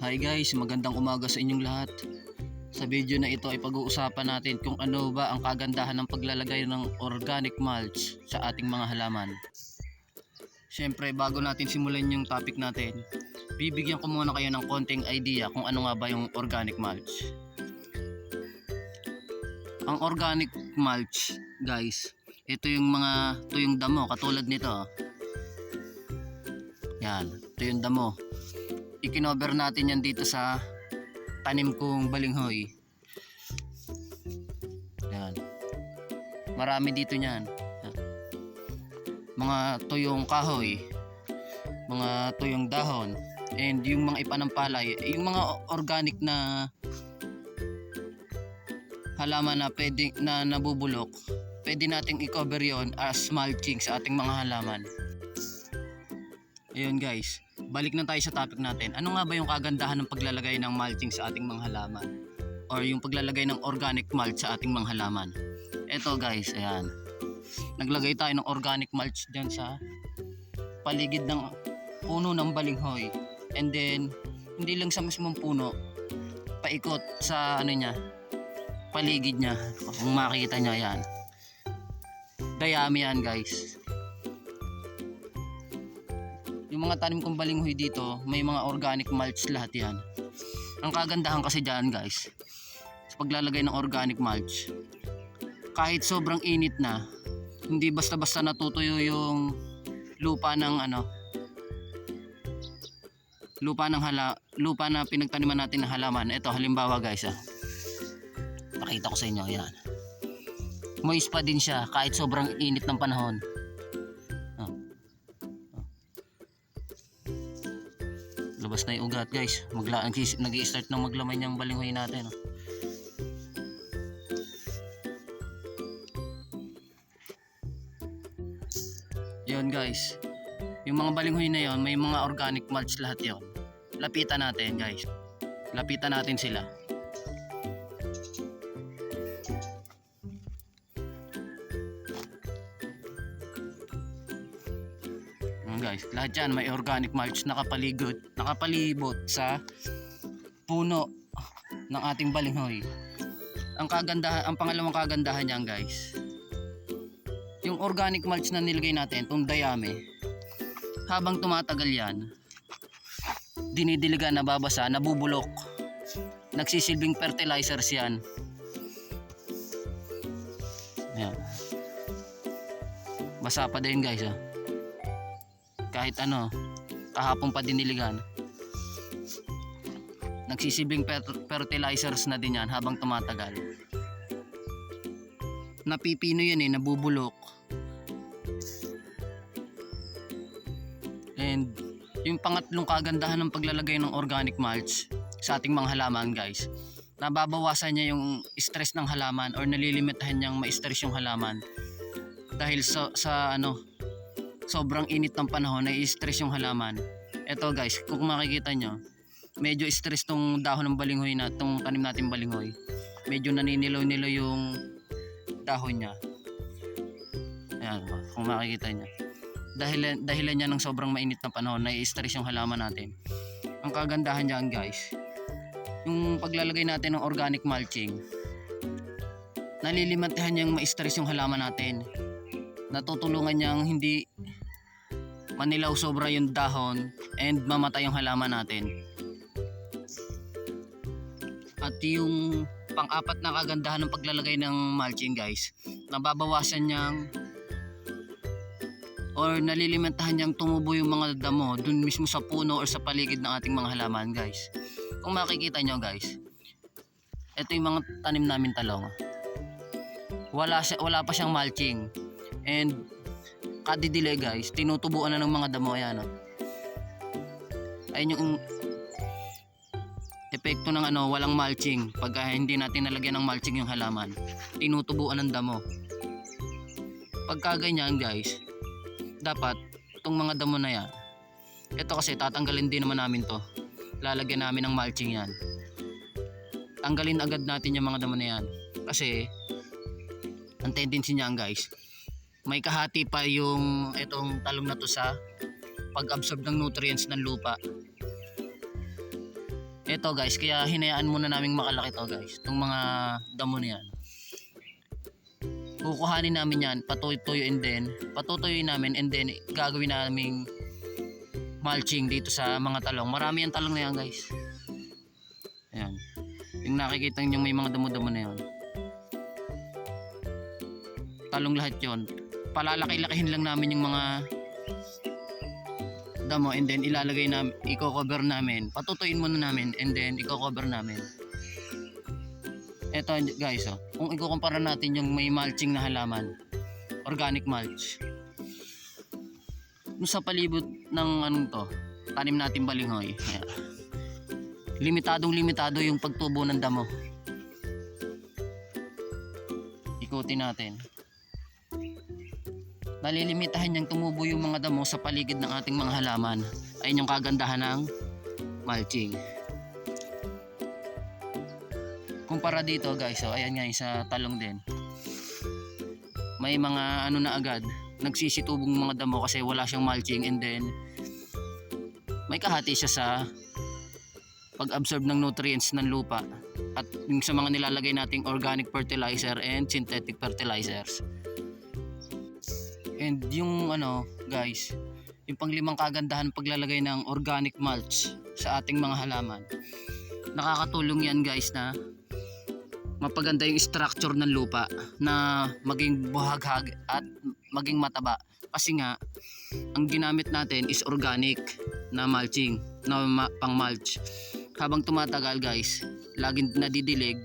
Hi guys, magandang umaga sa inyong lahat. Sa video na ito ay pag-uusapan natin kung ano ba ang kagandahan ng paglalagay ng organic mulch sa ating mga halaman. Siyempre, bago natin simulan yung topic natin, bibigyan ko muna kayo ng konting idea kung ano nga ba yung organic mulch. Ang organic mulch, guys, ito yung mga tuyong damo katulad nito. Yan, ito yung damo ikinover natin yan dito sa tanim kong balinghoy. Yan. Marami dito niyan. Yan. Mga tuyong kahoy, mga tuyong dahon, and yung mga ipanampalay, yung mga organic na halaman na pwede na nabubulok, pwede nating i-cover yon as mulching sa ating mga halaman. Ayun guys, balik na tayo sa topic natin. Ano nga ba yung kagandahan ng paglalagay ng mulching sa ating mga halaman? Or yung paglalagay ng organic mulch sa ating mga halaman? Ito guys, ayan. Naglagay tayo ng organic mulch dyan sa paligid ng puno ng balinghoy. And then, hindi lang sa mismong puno, paikot sa ano niya, paligid niya. Kung makikita niya yan. Dayami yan guys yung mga tanim kong balinghoy dito, may mga organic mulch lahat yan. Ang kagandahan kasi dyan guys, sa paglalagay ng organic mulch, kahit sobrang init na, hindi basta-basta natutuyo yung lupa ng ano, lupa ng hala, lupa na pinagtaniman natin ng halaman. Ito halimbawa guys ah. Pakita ko sa inyo, yan. Moist pa din siya kahit sobrang init ng panahon. Labas na yung ugat guys. Magla nag start na maglamay niyang balinghoy natin oh. yun guys. Yung mga balinghoy na yon may mga organic mulch lahat yon lapitan natin guys. Lapitan natin sila guys, lahat yan may organic mulch nakapaligod, nakapalibot sa puno ng ating balinghoy. Ang kagandahan, ang pangalawang kagandahan niyan, guys. Yung organic mulch na nilagay natin, itong dayami, habang tumatagal yan, dinidiligan, nababasa, nabubulok. Nagsisilbing fertilizers yan. Ayan. Basa pa din guys, ah kahit ano kahapon pa diniligan nagsisilbing fer- fertilizers na din yan habang tumatagal. Napipino yan eh nabubulok. And yung pangatlong kagandahan ng paglalagay ng organic mulch sa ating mga halaman guys nababawasan niya yung stress ng halaman or nalilimitahan niyang ma-stress yung halaman. Dahil sa, sa ano sobrang init ng panahon na stress yung halaman. Ito guys, kung makikita nyo, medyo stress tong dahon ng balinghoy na, tong tanim natin balinghoy. Medyo naninilaw-nilaw yung dahon niya. Ayan, kung makikita nyo. Dahil, dahilan niya ng sobrang mainit na panahon, na stress yung halaman natin. Ang kagandahan niyan guys, yung paglalagay natin ng organic mulching, nalilimitahan niyang ma-stress yung halaman natin natutulungan niyang hindi manilaw sobra yung dahon and mamatay yung halaman natin. At yung pang-apat na kagandahan ng paglalagay ng mulching guys, nababawasan niyang or nalilimitahan niyang tumubo yung mga damo dun mismo sa puno or sa paligid ng ating mga halaman guys. Kung makikita nyo guys, ito yung mga tanim namin talong. Wala, wala pa siyang mulching. And kadidile guys, tinutubuan na ng mga damo yan. Oh. Ayun yung epekto ng ano, walang mulching. Pag uh, hindi natin nalagyan ng mulching yung halaman, tinutubuan ng damo. Pagka ganyan guys, dapat itong mga damo na yan, ito kasi tatanggalin din naman namin to. Lalagyan namin ng mulching yan. Tanggalin agad natin yung mga damo na yan. Kasi, ang tendency niyan guys, may kahati pa yung itong talong na to sa pag-absorb ng nutrients ng lupa. Ito guys, kaya hinayaan muna naming makalaki to guys. Itong mga damo na yan. Kukuhanin namin yan, patutuyuin din. Patutuyuin namin and then gagawin naming mulching dito sa mga talong. Marami yung talong na yan guys. Ayan. Yung nakikita nyo may mga damo-damo na yan. Talong lahat yon. Palalaki-lakihin lang namin yung mga damo and then ilalagay namin, i-cover namin. Patutuin muna namin and then i-cover namin. Eto guys, oh, kung ikukumpara natin yung may mulching na halaman, organic mulch. Nung sa palibot ng anong to, tanim natin balinghoy. Ayan. Limitadong limitado yung pagtubo ng damo. Ikutin natin. Nalilimitahan niyang tumubo yung mga damo sa paligid ng ating mga halaman. Ayun yung kagandahan ng mulching. Kumpara dito guys, oh, ayan nga sa talong din. May mga ano na agad, nagsisitubong mga damo kasi wala siyang mulching and then may kahati siya sa pag-absorb ng nutrients ng lupa at yung sa mga nilalagay nating organic fertilizer and synthetic fertilizers. And yung ano, guys, yung panglimang kagandahan paglalagay ng organic mulch sa ating mga halaman. Nakakatulong yan guys na mapaganda yung structure ng lupa na maging buhaghag at maging mataba. Kasi nga, ang ginamit natin is organic na mulching, na ma- pang mulch. Habang tumatagal guys, laging nadidilig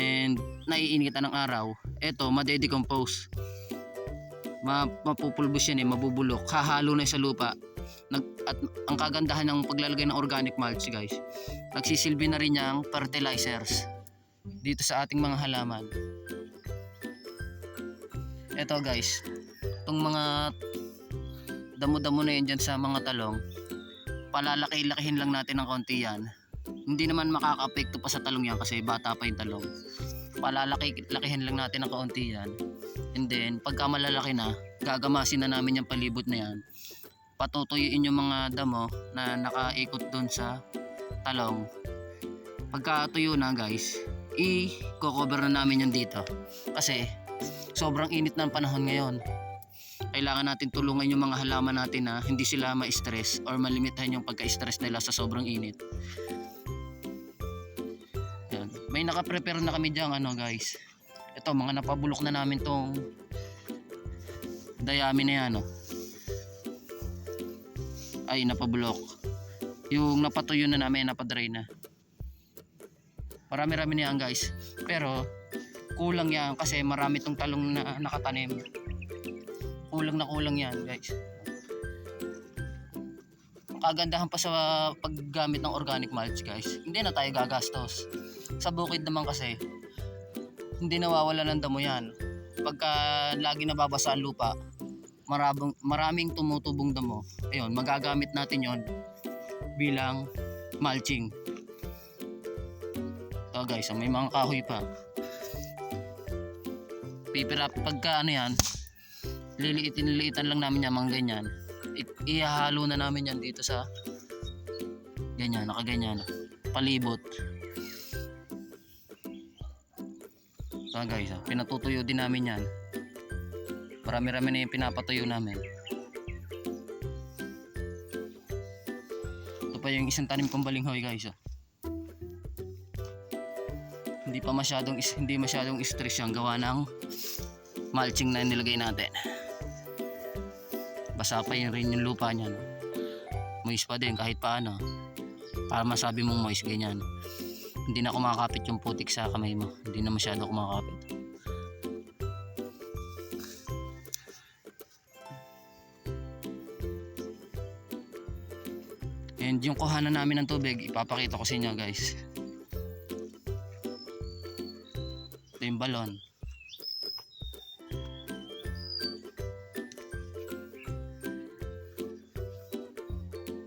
and naiinitan ng araw, eto madedecompose ma mapupulbos yan eh, mabubulok, hahalo na sa lupa. Nag, at ang kagandahan ng paglalagay ng organic mulch guys, nagsisilbi na rin niyang fertilizers dito sa ating mga halaman. Ito guys, itong mga damo-damo na yan dyan sa mga talong, palalaki-lakihin lang natin ng konti yan. Hindi naman makaka-apekto pa sa talong yan kasi bata pa yung talong. Palalaki-lakihin lang natin ng kaunti yan. And then, pagka malalaki na, gagamasin na namin yung palibot na yan. Patutuyuin yung mga damo na nakaikot doon sa talong. Pagka tuyo na guys, i-cover na namin yan dito. Kasi, sobrang init ng panahon ngayon. Kailangan natin tulungan yung mga halaman natin na hindi sila ma-stress or malimitahan yung pagka-stress nila sa sobrang init. Yan. May naka-prepare na kami diyan ano guys. Ito mga napabulok na namin tong dayami na yan oh. Ay napabulok. Yung napatuyo na namin napadry na. Marami-rami na yan guys. Pero kulang yan kasi marami tong talong na nakatanim. Kulang na kulang yan guys. Kagandahan pa sa paggamit ng organic mulch guys. Hindi na tayo gagastos. Sa bukid naman kasi hindi nawawala ng damo yan. Pagka lagi nababasa ang lupa, marabong, maraming tumutubong damo. Ayun, magagamit natin yon bilang mulching. Ito guys, may mga kahoy pa. Pipira pagka ano yan, liliitin-liliitan lang namin yan mga ganyan. I- ihahalo na namin yan dito sa ganyan, nakaganyan. Palibot. So guys, ah, pinatutuyo din namin yan. Marami-rami na yung pinapatuyo namin. Ito pa yung isang tanim kong balinghoy guys. ah. Hindi pa masyadong hindi masyadong stress yung gawa ng mulching na nilagay natin. Basa pa yun rin yung lupa niyan. Moist pa din kahit paano. Para masabi mong moist ganyan. Hindi na kumakapit yung putik sa kamay mo. Hindi na masyado kumakapit. And yung kuhanan namin ng tubig, ipapakita ko sa inyo guys. Ito yung balon.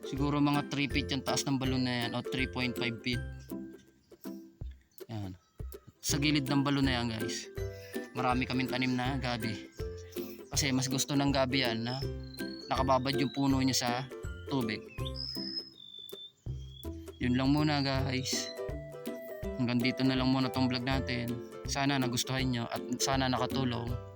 Siguro mga 3 feet yung taas ng balon na yan o 3.5 feet. Sa gilid ng balon na yan guys. Marami kaming tanim na gabi. Kasi mas gusto ng gabi yan na nakababad yung puno niya sa tubig. Yun lang muna guys. Hanggang dito na lang muna tong vlog natin. Sana nagustuhan nyo at sana nakatulong.